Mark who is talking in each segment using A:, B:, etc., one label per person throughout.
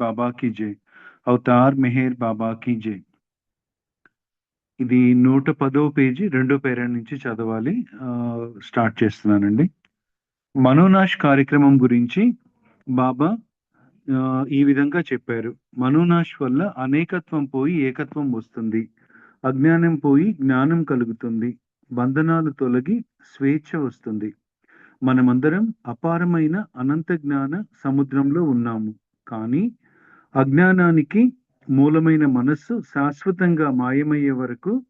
A: బాబా కీ జై అవతార్ మెహర్ బాబా కీ జై ఇది నూట పదో పేజీ రెండో పేరా నుంచి చదవాలి. స్టార్ట్ చేస్తున్నానండి. మనోనాష్ కార్యక్రమం గురించి బాబా ఈ విధంగా చెప్పారు. మనోనాష్ వల్ల అనేకత్వం పోయి ఏకత్వం వస్తుంది. అజ్ఞానం పోయి జ్ఞానం కలుగుతుంది. బంధనాలు తొలగి స్వేచ్ఛ వస్తుంది. మనమందరం అపారమైన అనంత జ్ఞాన సముద్రంలో ఉన్నాము. కానీ అజ్ఞానానికి మూలమైన మనస్సు శాశ్వతంగా మాయమయ్యే వరకు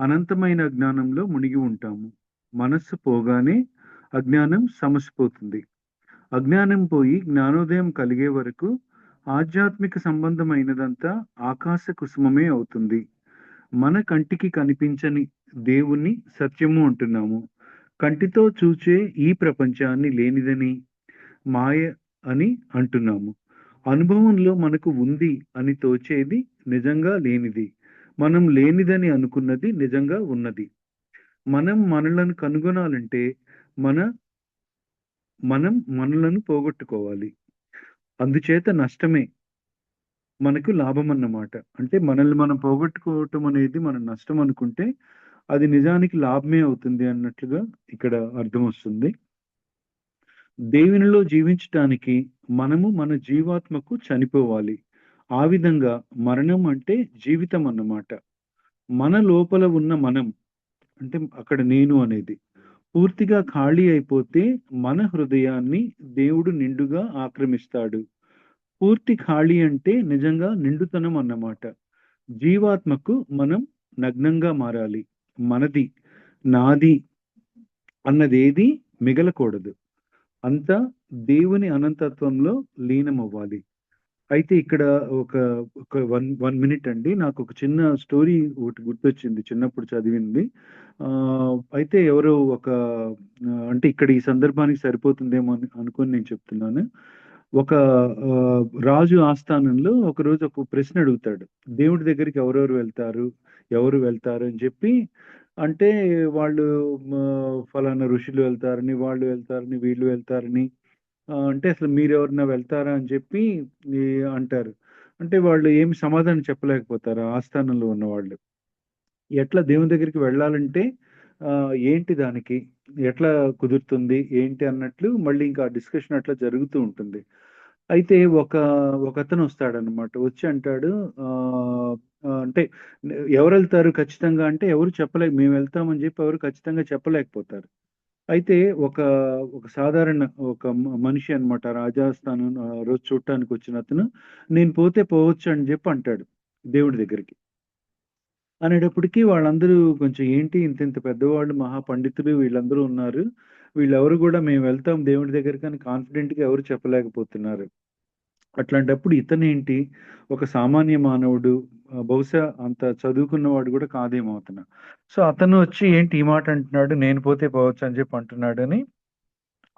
A: అనంతమైన అజ్ఞానంలో మునిగి ఉంటాము. మనస్సు పోగానే అజ్ఞానం సమసిపోతుంది. అజ్ఞానం పోయి జ్ఞానోదయం కలిగే వరకు ఆధ్యాత్మిక సంబంధమైనదంతా ఆకాశ కుసుమమే అవుతుంది. మన కంటికి కనిపించని దేవుణ్ణి సత్యము అంటున్నాము. కంటితో చూచే ఈ ప్రపంచాన్ని లేనిదని మాయ అని అంటున్నాము. అనుభవంలో మనకు ఉంది అని తోచేది నిజంగా లేనిది. మనం లేనిదని అనుకున్నది నిజంగా ఉన్నది. మనం మనలను కనుగొనాలంటే మన మనం మనలను పోగొట్టుకోవాలి. అందుచేత నష్టమే మనకు లాభం అన్నమాట అంటే మనల్ని మనం పోగొట్టుకోవటం అనేది మన నష్టం అనుకుంటే అది నిజానికి లాభమే అవుతుంది అన్నట్లుగా ఇక్కడ అర్థం వస్తుంది దేవునిలో జీవించటానికి మనము మన జీవాత్మకు చనిపోవాలి. ఆ విధంగా మరణం అంటే జీవితం అన్నమాట. మన లోపల ఉన్న మనం అంటే అక్కడ నేను అనేది పూర్తిగా ఖాళీ అయిపోతే మన హృదయాన్ని దేవుడు నిండుగా ఆక్రమిస్తాడు. పూర్తి ఖాళీ అంటే నిజంగా నిండుతనం అన్నమాట. జీవాత్మకు మనం నగ్నంగా మారాలి. మనది నాది అన్నదేది మిగలకూడదు. అంతా దేవుని అనంతత్వంలో లీనమవ్వాలి. అయితే ఇక్కడ ఒక ఒక వన్ వన్ మినిట్ అండి. నాకు ఒక చిన్న స్టోరీ ఒకటి గుర్తొచ్చింది చిన్నప్పుడు చదివింది. ఆ అయితే ఎవరో ఒక అంటే ఇక్కడ ఈ సందర్భానికి సరిపోతుందేమో అని అనుకొని నేను చెప్తున్నాను. ఒక ఆ, రాజు ఆస్థానంలో ఒక రోజు ఒక ప్రశ్న అడుగుతాడు. దేవుడి దగ్గరికి ఎవరెవరు వెళ్తారు? ఎవరు వెళ్తారు అని చెప్పి అంటే వాళ్ళు ఫలానా ఋషులు వెళ్తారని వాళ్ళు వెళ్తారని వీళ్ళు వెళ్తారని అంటే అసలు మీరు ఎవరైనా వెళ్తారా అని చెప్పి ఈ అంటారు. అంటే వాళ్ళు ఏమి సమాధానం చెప్పలేకపోతారు ఆస్థానంలో ఉన్న వాళ్ళు ఎట్లా దేవుని దగ్గరికి వెళ్ళాలంటే ఏంటి దానికి? ఎట్లా కుదురుతుంది? ఏంటి అన్నట్లు మళ్ళీ ఇంకా డిస్కషన్ అట్లా జరుగుతూ ఉంటుంది. అయితే ఒక ఒక అతను వస్తాడనమాట వచ్చి అంటాడు ఆ, అంటే ఎవరు వెళ్తారు ఖచ్చితంగా? అంటే ఎవరు చెప్పలేక మేము వెళ్తామని చెప్పి ఎవరు ఖచ్చితంగా చెప్పలేకపోతారు. అయితే ఒక ఒక సాధారణ ఒక మ- మనిషి అనమాట రాజస్థాన్ రోజు చూడటానికి వచ్చిన అతను నేను పోతే పోవచ్చు అని చెప్పి అంటాడు దేవుడి దగ్గరికి. అనేటప్పటికీ వాళ్ళందరూ కొంచెం ఏంటి ఇంత ఇంత పెద్దవాళ్ళు మహా పండితులు వీళ్ళందరూ ఉన్నారు. వీళ్ళెవరు కూడా మేము వెళ్తాం దేవుడి దగ్గరికి అని కాన్ఫిడెంట్గా ఎవరు చెప్పలేకపోతున్నారు. అట్లాంటప్పుడు ఇతనేంటి? ఒక సామాన్య మానవుడు బహుశా అంత చదువుకున్నవాడు కూడా కాదేమో అతను. సో అతను వచ్చి ఏంటి ఈ మాట అంటున్నాడు నేను పోతే పోవచ్చు అని చెప్పి అంటున్నాడు అని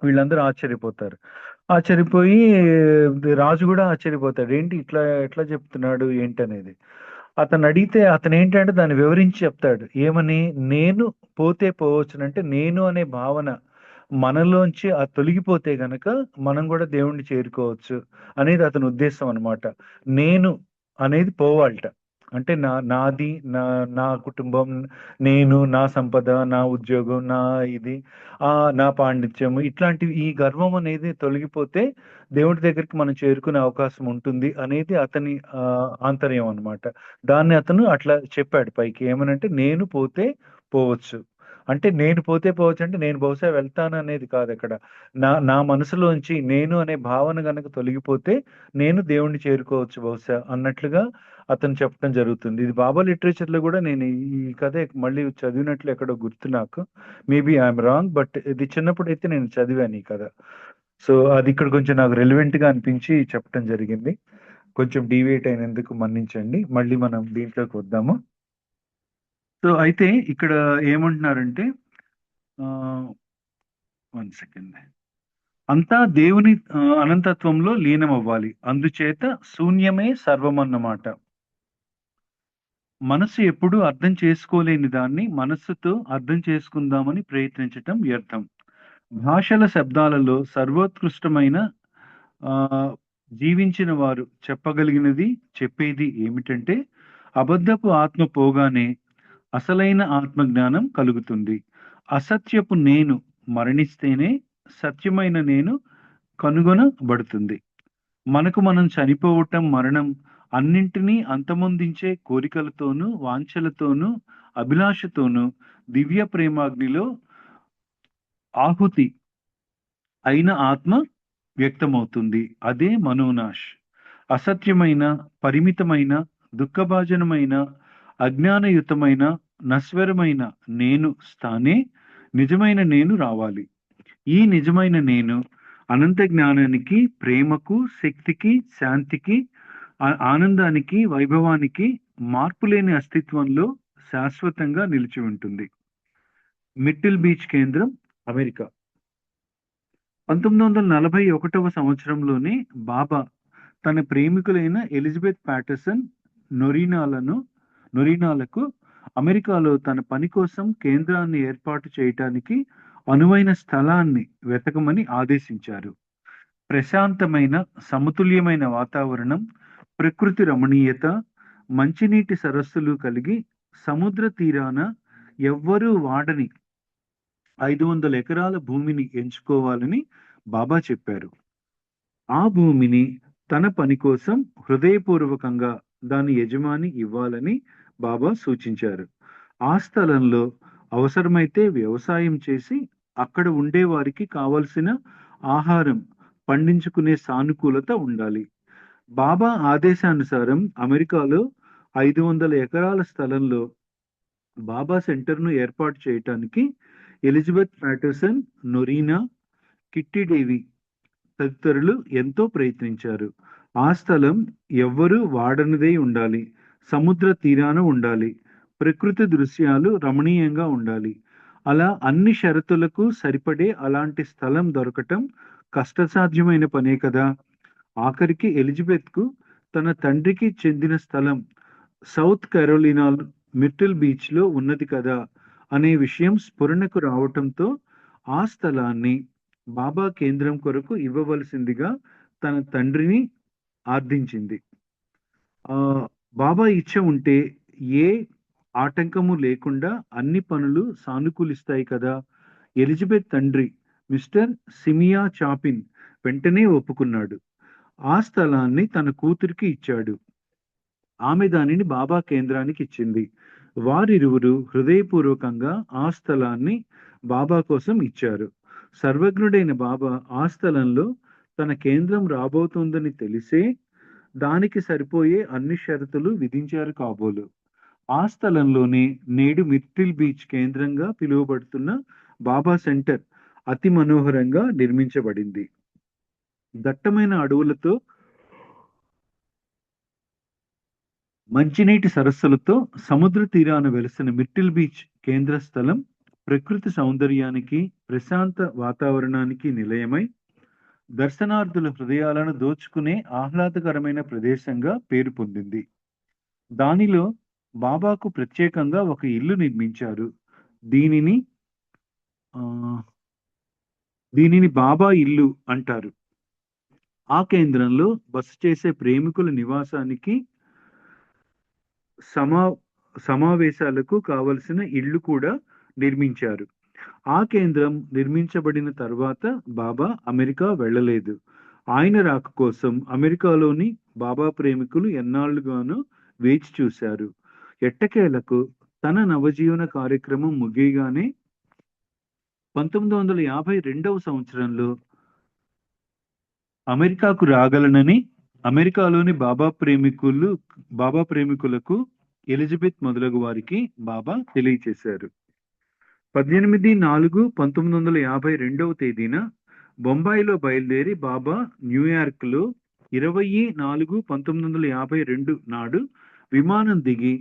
A: వీళ్ళందరూ ఆశ్చర్యపోతారు. ఆశ్చర్యపోయి రాజు కూడా ఆశ్చర్యపోతాడు ఏంటి ఇట్లా ఎట్లా చెప్తున్నాడు ఏంటి అనేది అతను అడిగితే అతను ఏంటంటే దాన్ని వివరించి చెప్తాడు. ఏమని? నేను పోతే పోవచ్చునంటే నేను అనే భావన మనలోంచి ఆ తొలగిపోతే గనక మనం కూడా దేవుణ్ణి చేరుకోవచ్చు అనేది అతని ఉద్దేశం అనమాట నేను అనేది పోవాలట. అంటే నా నాది నా నా కుటుంబం నేను నా సంపద నా ఉద్యోగం నా ఇది ఆ నా పాండిత్యం ఇట్లాంటివి ఈ గర్వం అనేది తొలగిపోతే దేవుడి దగ్గరికి మనం చేరుకునే అవకాశం ఉంటుంది అనేది అతని ఆంతర్యం అన్నమాట. దాన్ని అతను అట్లా చెప్పాడు పైకి. ఏమనంటే నేను పోతే పోవచ్చు. అంటే నేను పోతే పోవచ్చు అంటే నేను బహుశా వెళ్తాను అనేది కాదు అక్కడ. నా నా మనసులోంచి నేను అనే భావన కనుక తొలగిపోతే నేను దేవుణ్ణి చేరుకోవచ్చు బహుశా అన్నట్లుగా అతను చెప్పడం జరుగుతుంది. ఇది బాబా లిటరేచర్లో కూడా నేను ఈ కథ మళ్ళీ చదివినట్లు ఎక్కడో గుర్తు నాకు. మేబీ ఐఎమ్ రాంగ్ బట్ ఇది చిన్నప్పుడు అయితే నేను చదివాను ఈ కథ. సో అది ఇక్కడ కొంచెం నాకు రెలివెంట్గా అనిపించి చెప్పడం జరిగింది. కొంచెం డీవేట్ అయినందుకు మన్నించండి. మళ్ళీ మనం దీంట్లోకి వద్దాము. సో అయితే ఇక్కడ ఏమంటున్నారంటే వన్ సెకండ్ అంతా దేవుని అనంతత్వంలో అనంతత్వంలో లీనమవ్వాలి. అందుచేత శూన్యమే సర్వమన్నమాట. మనసు ఎప్పుడూ అర్థం చేసుకోలేని దాన్ని మనస్సుతో అర్థం చేసుకుందామని ప్రయత్నించటం వ్యర్థం. భాషల శబ్దాలలో సర్వోత్కృష్టమైన ఆ జీవించిన వారు చెప్పగలిగినది చెప్పేది ఏమిటంటే అబద్ధపు ఆత్మ పోగానే అసలైన ఆత్మజ్ఞానం కలుగుతుంది. అసత్యపు నేను మరణిస్తేనే సత్యమైన నేను కనుగొనబడుతుంది. మనకు మనం చనిపోవటం మరణం అన్నింటినీ అంతమొందించే కోరికలతోనూ వాంఛలతోనూ అభిలాషతోనూ దివ్య ప్రేమాగ్నిలో ఆహుతి అయిన ఆత్మ వ్యక్తమవుతుంది. అదే మనోనాష్ అసత్యమైన పరిమితమైన దుఃఖభాజనమైన అజ్ఞానయుతమైన నశ్వరమైన నేను స్థానే నిజమైన నేను రావాలి. ఈ నిజమైన నేను అనంత జ్ఞానానికి ప్రేమకు శక్తికి శాంతికి ఆనందానికి వైభవానికి మార్పులేని అస్తిత్వంలో శాశ్వతంగా నిలిచి ఉంటుంది. మిట్టిల్ బీచ్ కేంద్రం అమెరికా. పంతొమ్మిది వందల నలభై ఒకటవ సంవత్సరంలోనే బాబా తన ప్రేమికులైన ఎలిజబెత్ ప్యాటర్సన్ నొరీనాలను నొరీనాలకు అమెరికాలో తన పని కోసం కేంద్రాన్ని ఏర్పాటు చేయటానికి అనువైన స్థలాన్ని వెతకమని ఆదేశించారు. ప్రశాంతమైన సమతుల్యమైన వాతావరణం ప్రకృతి రమణీయత మంచినీటి సరస్సులు కలిగి సముద్ర తీరాన ఎవ్వరూ వాడని ఐదు వందల ఎకరాల భూమిని ఎంచుకోవాలని బాబా చెప్పారు. ఆ భూమిని తన పని కోసం హృదయపూర్వకంగా దాని యజమాని ఇవ్వాలని బాబా సూచించారు. ఆ స్థలంలో అవసరమైతే వ్యవసాయం చేసి అక్కడ ఉండే వారికి కావలసిన ఆహారం పండించుకునే సానుకూలత ఉండాలి. బాబా ఆదేశానుసారం అమెరికాలో ఐదు వందల ఎకరాల స్థలంలో బాబా సెంటర్ను ఏర్పాటు చేయటానికి ఎలిజబెత్ ప్యాటర్సన్ నొరీనా కిట్టిడేవి తదితరులు ఎంతో ప్రయత్నించారు. ఆ స్థలం ఎవ్వరూ వాడనిదే ఉండాలి. సముద్ర తీరాన ఉండాలి. ప్రకృతి దృశ్యాలు రమణీయంగా ఉండాలి. అలా అన్ని షరతులకు సరిపడే అలాంటి స్థలం దొరకటం కష్టసాధ్యమైన పనే కదా. ఆఖరికి ఎలిజబెత్కు తన తండ్రికి చెందిన స్థలం సౌత్ కెరోలినా మిటిల్ బీచ్లో ఉన్నది కదా అనే విషయం స్ఫురణకు రావటంతో ఆ స్థలాన్ని బాబా కేంద్రం కొరకు ఇవ్వవలసిందిగా తన తండ్రిని ఆర్థించింది. ఆ బాబా ఇచ్చ ఉంటే ఏ ఆటంకము లేకుండా అన్ని పనులు సానుకూలిస్తాయి కదా? ఎలిజబెత్ తండ్రి మిస్టర్ సిమియా చాపిన్ వెంటనే ఒప్పుకున్నాడు. ఆ స్థలాన్ని తన కూతురికి ఇచ్చాడు. ఆమె దానిని బాబా కేంద్రానికి ఇచ్చింది. వారిరువురు హృదయపూర్వకంగా ఆ స్థలాన్ని బాబా కోసం ఇచ్చారు. సర్వజ్ఞుడైన బాబా ఆ స్థలంలో తన కేంద్రం రాబోతోందని తెలిసే దానికి సరిపోయే అన్ని షరతులు విధించారు కాబోలు. ఆ స్థలంలోనే నేడు మిర్టిల్ బీచ్ కేంద్రంగా పిలువబడుతున్న బాబా సెంటర్ అతి మనోహరంగా నిర్మించబడింది. దట్టమైన అడవులతో మంచినీటి సరస్సులతో సముద్ర తీరాన వెలిసిన మిట్టిల్ బీచ్ కేంద్ర స్థలం ప్రకృతి సౌందర్యానికి ప్రశాంత వాతావరణానికి నిలయమై దర్శనార్థుల హృదయాలను దోచుకునే ఆహ్లాదకరమైన ప్రదేశంగా పేరు పొందింది. దానిలో బాబాకు ప్రత్యేకంగా ఒక ఇల్లు నిర్మించారు. దీనిని దీనిని బాబా ఇల్లు అంటారు. ఆ కేంద్రంలో బస చేసే ప్రేమికుల నివాసానికి సమా సమావేశాలకు కావలసిన ఇళ్ళు కూడా నిర్మించారు. ఆ కేంద్రం నిర్మించబడిన తర్వాత బాబా అమెరికా వెళ్ళలేదు. ఆయన రాక కోసం అమెరికాలోని బాబా ప్రేమికులు ఎన్నాళ్ళుగానో వేచి చూశారు. ఎట్టకేలకు తన నవజీవన కార్యక్రమం ముగియగానే పంతొమ్మిది వందల యాభై రెండవ సంవత్సరంలో అమెరికాకు రాగలనని అమెరికాలోని బాబా ప్రేమికులు బాబా ప్రేమికులకు ఎలిజబెత్ మొదలగు వారికి బాబా తెలియచేశారు. పద్దెనిమిది నాలుగు పంతొమ్మిది వందల యాభై రెండవ తేదీన బొంబాయిలో బయలుదేరి బాబా న్యూయార్క్లో ఇరవై నాలుగు పంతొమ్మిది వందల యాభై రెండు నాడు విమానం దిగి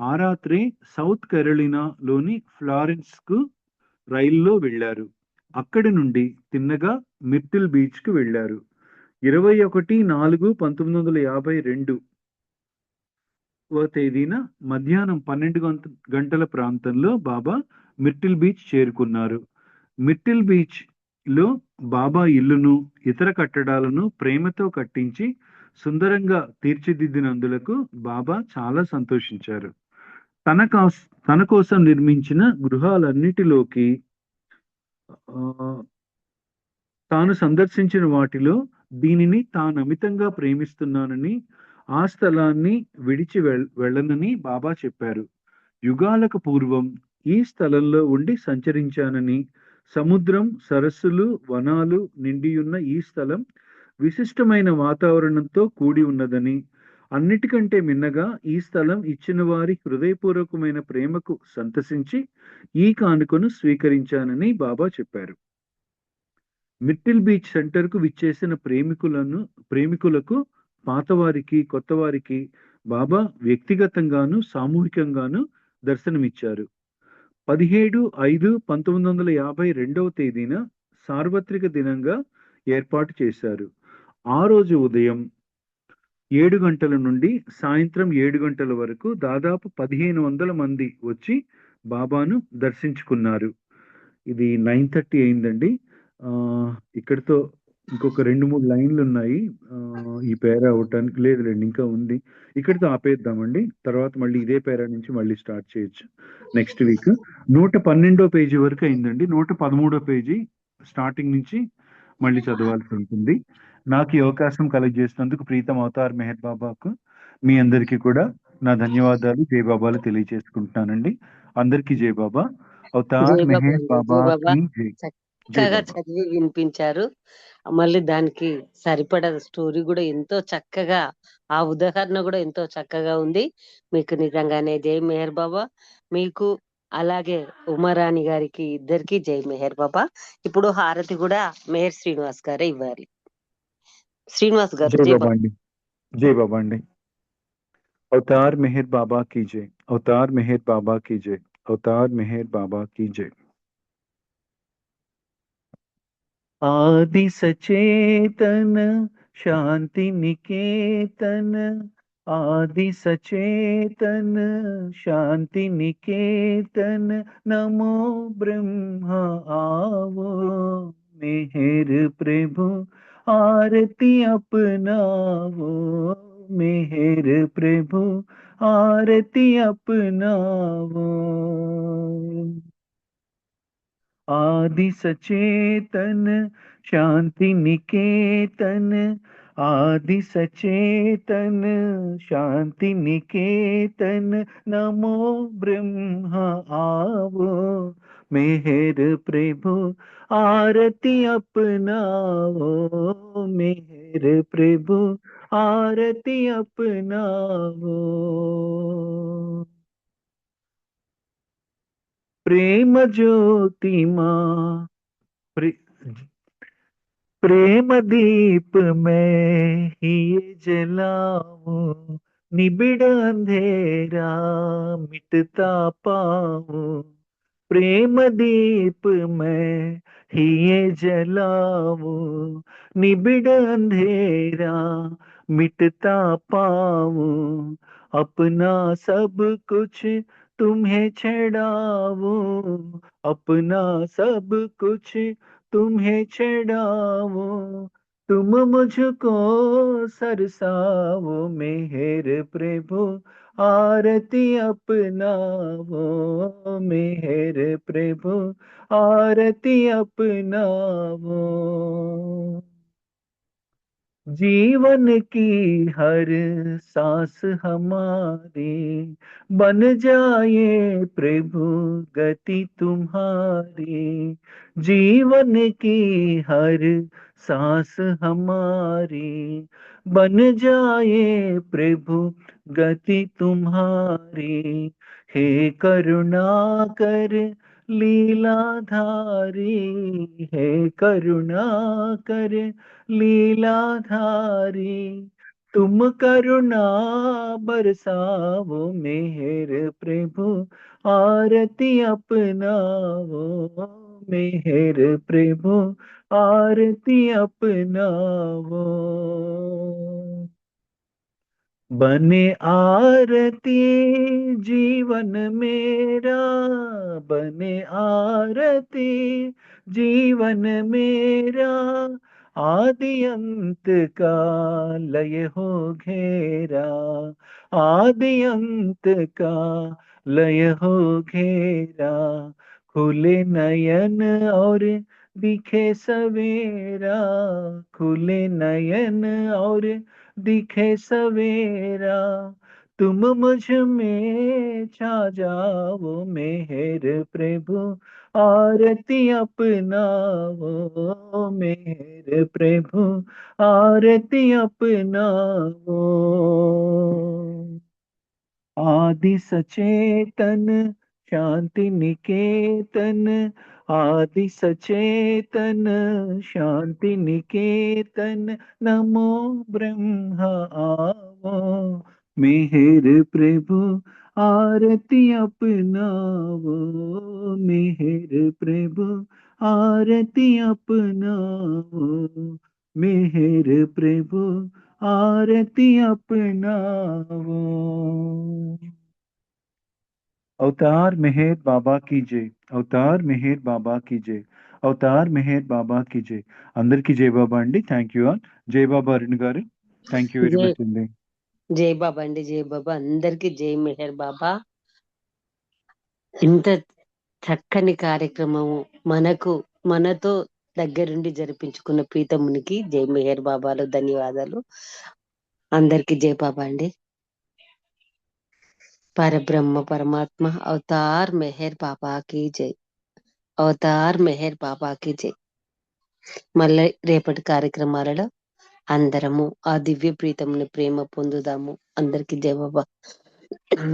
A: ఆ రాత్రే సౌత్ కెరళినాలోని ఫ్లారెన్స్కు రైల్లో వెళ్ళారు. అక్కడి నుండి తిన్నగా మిర్టిల్ బీచ్కు వెళ్ళారు. ఇరవై ఒకటి నాలుగు పంతొమ్మిది వందల యాభై రెండు తేదీన మధ్యాహ్నం పన్నెండు గంటల ప్రాంతంలో బాబా మిట్టిల్ బీచ్ చేరుకున్నారు. మిట్టిల్ బీచ్లో బాబా ఇల్లును ఇతర కట్టడాలను ప్రేమతో కట్టించి సుందరంగా తీర్చిదిద్దినందులకు బాబా చాలా సంతోషించారు. తన కాస్ తన కోసం నిర్మించిన గృహాలన్నిటిలోకి ఆ, తాను సందర్శించిన వాటిలో దీనిని తాను అమితంగా ప్రేమిస్తున్నానని ఆ స్థలాన్ని విడిచి వెళ్ వెళ్ళనని బాబా చెప్పారు. యుగాలకు పూర్వం ఈ స్థలంలో ఉండి సంచరించానని సముద్రం సరస్సులు వనాలు నిండియున్న ఈ స్థలం విశిష్టమైన వాతావరణంతో కూడి ఉన్నదని అన్నిటికంటే మిన్నగా ఈ స్థలం ఇచ్చిన వారి హృదయపూర్వకమైన ప్రేమకు సంతసించి ఈ కానుకను స్వీకరించానని బాబా చెప్పారు. మిట్టిల్ బీచ్ సెంటర్కు విచ్చేసిన ప్రేమికులను ప్రేమికులకు పాతవారికి కొత్తవారికి బాబా వ్యక్తిగతంగాను సామూహికంగాను దర్శనమిచ్చారు. పదిహేడు ఐదు పంతొమ్మిది వందల యాభై రెండవ తేదీన సార్వత్రిక దినంగా ఏర్పాటు చేశారు. ఆ రోజు ఉదయం ఏడు గంటల నుండి సాయంత్రం ఏడు గంటల వరకు దాదాపు పదిహేను వందల మంది వచ్చి బాబాను దర్శించుకున్నారు. ఇది నైన్ థర్టీ అయిందండి. ఇక్కడితో ఇంకొక రెండు మూడు లైన్లు ఉన్నాయి. ఆ, ఈ పేర అవటానికి లేదు లేండి ఇంకా ఉంది. ఇక్కడితో ఆపేద్దామండి. తర్వాత మళ్ళీ ఇదే పేర నుంచి మళ్ళీ స్టార్ట్ చేయొచ్చు. Next week. నూట పన్నెండో పేజీ వరకు అయిందండి. నూట పదమూడో పేజీ స్టార్టింగ్ నుంచి మళ్ళీ చదవాల్సి ఉంటుంది. నాకు ఈ అవకాశం కలగజేసినందుకు ప్రీతం అవతార్ మెహర్ బాబాకు మీ అందరికీ కూడా నా ధన్యవాదాలు. జై బాబాలు తెలియజేసుకుంటున్నానండి. అందరికీ జై బాబా. అవతార్
B: జై బాబా,
A: మెహర్
B: జై
A: బాబా.
B: బాబా.
A: జై. జై
B: చక్కగా
A: బాబా.
B: చదివి వినిపించారు. మళ్ళీ దానికి సరిపడ స్టోరీ కూడా ఎంతో చక్కగా ఆ ఉదాహరణ కూడా ఎంతో చక్కగా ఉంది మీకు నిజంగానే జై మెహర్ బాబా మీకు అలాగే ఉమారాణి గారికి ఇద్దరికి జై మెహర్ బాబా ఇప్పుడు హారతి కూడా మెహర్ శ్రీనివాస్ గారే ఇవ్వాలి శ్రీనివాస్ గారు
A: జై
B: జై
A: బాబా అండి జై బాబా అండి అవతార్ మెహర్ బాబా की जय అవతార్ మెహర్ బాబా की जय అవతార్ మెహర్ బాబా की जय आदि सचेतन शांति निकेतन आदि सचेतन शांति निकेतन नमो ब्रह्मा आवो, मेहर प्रभु, आरती अपनावो, मेहर प्रभु, आरती अपनावो। आदि सचेतन शांति निकेतन आदि सचेतन शांति निकेतन नमो ब्रह्मा आवो मेहर प्रभु, आरती अपनाओ। मेहर प्रभु, आरती अपनाओ। प्रेम ज्योति माँ। प्रे- प्रेम दीप में ही ये जलाऊं, निबिड़ अंधेरा मिटता पाऊँ। प्रेम दीप में ही ये जलाऊं, निबिड़ अंधेरा मिटता पाऊँ। अपना सब कुछ तुम्हें छड़ाऊं अपना सब कुछ तुम्हें छड़ाऊं तुम मुझको सरसाओ मेहर प्रभु, आरती अपनाओ मेहर प्रभु, आरती अपनाओ जीवन की हर सांस हमारी, बन जाए प्रभु गति तुम्हारी। जीवन की हर सांस हमारी, बन जाए प्रभु गति तुम्हारी। हे करुणा कर लीलाधारी हे, करुणा कर। लीलाधारी, तुम करुणा बरसाओ मेहर प्रभु, आरती अपनाओ मेहर प्रभु, आरती अपनाओ बने आरती जीवन मेरा, बने आरती जीवन मेरा। आदि अंत का लय हो घेरा, आदि अंत का लय हो घेरा। खुले नयन और दिखे सवेरा, खुले नयन और दिखे सवेरा, तुम मुझमें छा जाओ मेहर प्रभु, आरती अपनाओ मेहर प्रभु, आरती अपनाओ। आदि सचेतन, शांति निकेतन आदि सचेतन, शांति निकेतन, नमो ब्रह्मा आवो। मेहर प्रभु, आरती अपनावो। मेहर प्रभु, आरती अपनावो। मेहर प्रभु, आरती अपनावो। अवतार मेहर बाबा की जय అవతార్ మెహర్ బాబా की जय అవతార్ మెహర్ బాబా की जय అందరికి జై బాబా అండి థ్యాంక్ యూ ఆల్ జై బాబా అరుణ్ గారు థ్యాంక్ యూ వెరీ
B: జై
A: మచ్ అండి
B: జై బాబా అండి జై బాబా అందరికి జై మెహర్ బాబా ఇంత చక్కని కార్యక్రమము మనకు మనతో దగ్గరుండి జరిపించుకున్న ప్రీతమునికి జై మెహర్ బాబాలు ధన్యవాదాలు అందరికి జై బాబా అండి పరబ్రహ్మ పరమాత్మ అవతార్ మెహర్ బాబాకి జై అవతార్ మెహర్ బాబాకి జై మళ్ళీ రేపటి కార్యక్రమాలలో అందరము ఆ దివ్య ప్రీతముని ప్రేమ పొందుదాము. అందరికి జై బాబా.